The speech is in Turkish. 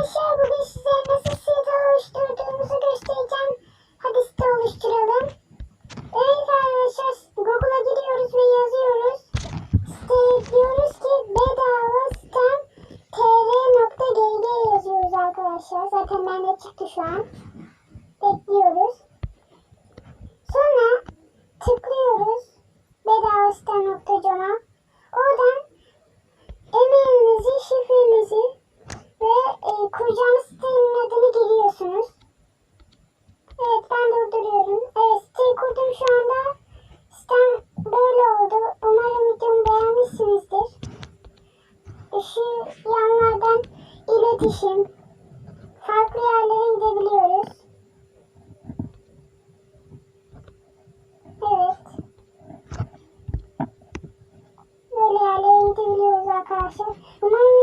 arkadaşlar bugün size nasıl site oluşturduğumuzu göstereceğim. Hadi site oluşturalım. Evet arkadaşlar Google'a giriyoruz ve yazıyoruz. Site diyoruz ki bedava tr.gg yazıyoruz arkadaşlar. Zaten bende çıktı şu an. Bekliyoruz. Sonra tıklıyoruz. Bedava sitem.com'a. kuracağınız sitenin adını giriyorsunuz. Evet ben durduruyorum. Evet siteyi kurdum şu anda. Sitem böyle oldu. Umarım videomu beğenmişsinizdir. Şu yanlardan iletişim, farklı yerlere gidebiliyoruz. Evet. Böyle yerlere gidebiliyoruz arkadaşlar. Umarım